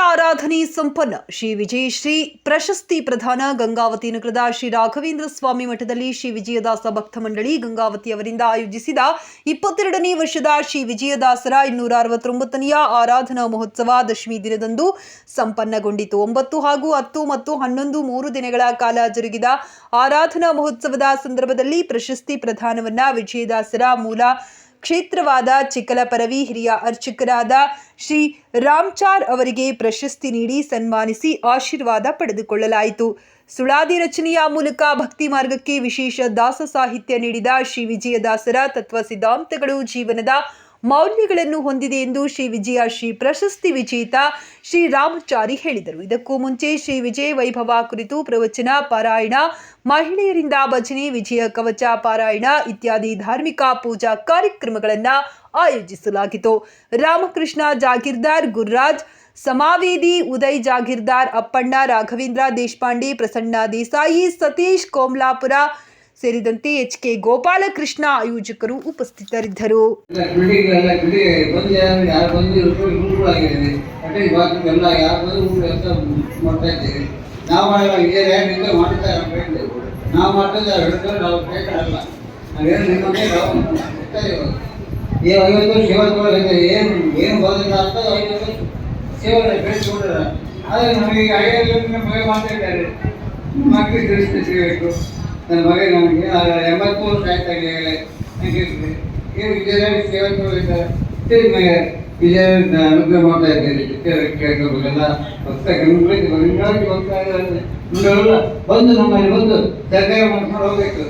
ಆರಾಧನೆ ಸಂಪನ್ನ. ಶ್ರೀ ವಿಜಯಶ್ರೀ ಪ್ರಶಸ್ತಿ ಪ್ರಧಾನ ಗಂಗಾವತಿ ನಗರದ ಶ್ರೀ ರಾಘವೇಂದ್ರ ಸ್ವಾಮಿ ಮಠದಲ್ಲಿ ಶ್ರೀ ವಿಜಯದಾಸ ಭಕ್ತ ಮಂಡಳಿ ಗಂಗಾವತಿ ಅವರಿಂದ ಆಯೋಜಿಸಿದ ಇಪ್ಪತ್ತೆರಡನೇ ವರ್ಷದ ಶ್ರೀ ವಿಜಯದಾಸರ ಇನ್ನೂರ ಅರವತ್ತೊಂಬತ್ತನೆಯ ಆರಾಧನಾ ಮಹೋತ್ಸವ ದಶಮಿ ದಿನದಂದು ಸಂಪನ್ನಗೊಂಡಿತು. ಒಂಬತ್ತು ಹಾಗೂ ಹತ್ತು ಮತ್ತು ಹನ್ನೊಂದು ಮೂರು ದಿನಗಳ ಕಾಲ ಜರುಗಿದ ಆರಾಧನಾ ಮಹೋತ್ಸವದ ಸಂದರ್ಭದಲ್ಲಿ ಪ್ರಶಸ್ತಿ ಪ್ರಧಾನವನ್ನ ವಿಜಯದಾಸರ ಮೂಲ ಕ್ಷೇತ್ರವಾದ ಚಿಕ್ಕಲಪರವಿ ಹಿರಿಯ ಅರ್ಚಕರಾದ ಶ್ರೀ ರಾಮ್ಚಾರ್ ಅವರಿಗೆ ಪ್ರಶಸ್ತಿ ನೀಡಿ ಸನ್ಮಾನಿಸಿ ಆಶೀರ್ವಾದ ಪಡೆದುಕೊಳ್ಳಲಾಯಿತು. ಸುಳಾದಿ ರಚನೆಯ ಮೂಲಕ ಭಕ್ತಿ ಮಾರ್ಗಕ್ಕೆ ವಿಶೇಷ ದಾಸ ಸಾಹಿತ್ಯ ನೀಡಿದ ಶ್ರೀ ವಿಜಯದಾಸರ ತತ್ವ ಸಿದ್ಧಾಂತಗಳು ಜೀವನದ ಮೌಲ್ಯಗಳನ್ನು ಹೊಂದಿದೆ ಎಂದು ಶ್ರೀ ವಿಜಯ, ಶ್ರೀ ಪ್ರಶಸ್ತಿ ವಿಜೇತ ಶ್ರೀ ರಾಮಚಾರಿ ಹೇಳಿದರು. ಇದಕ್ಕೂ ಮುಂಚೆ ಶ್ರೀ ವಿಜಯ ವೈಭವ ಕುರಿತು ಪ್ರವಚನ, ಪಾರಾಯಣ, ಮಹಿಳೆಯರಿಂದ ಭಜನೆ, ವಿಜಯ ಕವಚ, ಪಾರಾಯಣ ಇತ್ಯಾದಿ ಧಾರ್ಮಿಕ ಪೂಜಾ ಕಾರ್ಯಕ್ರಮಗಳನ್ನು ಆಯೋಜಿಸಲಾಗಿತ್ತು. ರಾಮಕೃಷ್ಣ ಜಾಗೀರ್ದಾರ್ ಗುರುರಾಜ್, ಸಮಾವೇದಿ ಉದಯ್ ಜಾಗೀರ್ದಾರ್ ಅಪ್ಪಣ್ಣ ರಾಘವೇಂದ್ರ ದೇಶಪಾಂಡೆ, ಪ್ರಸನ್ನ ದೇಸಾಯಿ, ಸತೀಶ್ ಕೋಮ್ಲಾಪುರ ಸೇರಿದಂತೆ ಎಚ್ ಕೆ ಗೋಪಾಲಕೃಷ್ಣ ಆಯೋಜಕರು ಉಪಸ್ಥಿತರಿದ್ದರು. ಸೇವೆ ನಮಗೆ ಐದು ಮಾತಾಡಿದ್ದಾರೆ ಮಕ್ಕಳಿಗೆ ತಿಳಿಸ್ಬೇಕು ನನ್ನ ಮಗ ನನಗೆ ಎಂಬತ್ಮೂರು ನನಗೆ ಏನು ವಿಜಯನಗರ ಸೇವೆ ಕೊಡಲಿದ್ದಾರೆ ವಿಜಯ ಅನುಗ್ರಹ ಮಾಡ್ತಾ ಇದ್ದೇನೆ ಕೇಳ್ಕೋಬೇಕಲ್ಲ ಭಕ್ತ ಗಂಗಳಿಗೆ ಗಂಗಾಗಿ ಹೋಗ್ತಾ ಇದ್ದಾರೆ ಬಂದು ನಮ್ಮಲ್ಲಿ ಬಂದು ಸರ್ಕಾರ ಮಾಡ್ಕೊಂಡು ಹೋಗ್ಬೇಕು.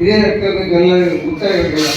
ಇದೇ ರಕ್ತ ಎಲ್ಲರಿಗೂ ಇರಬೇಕು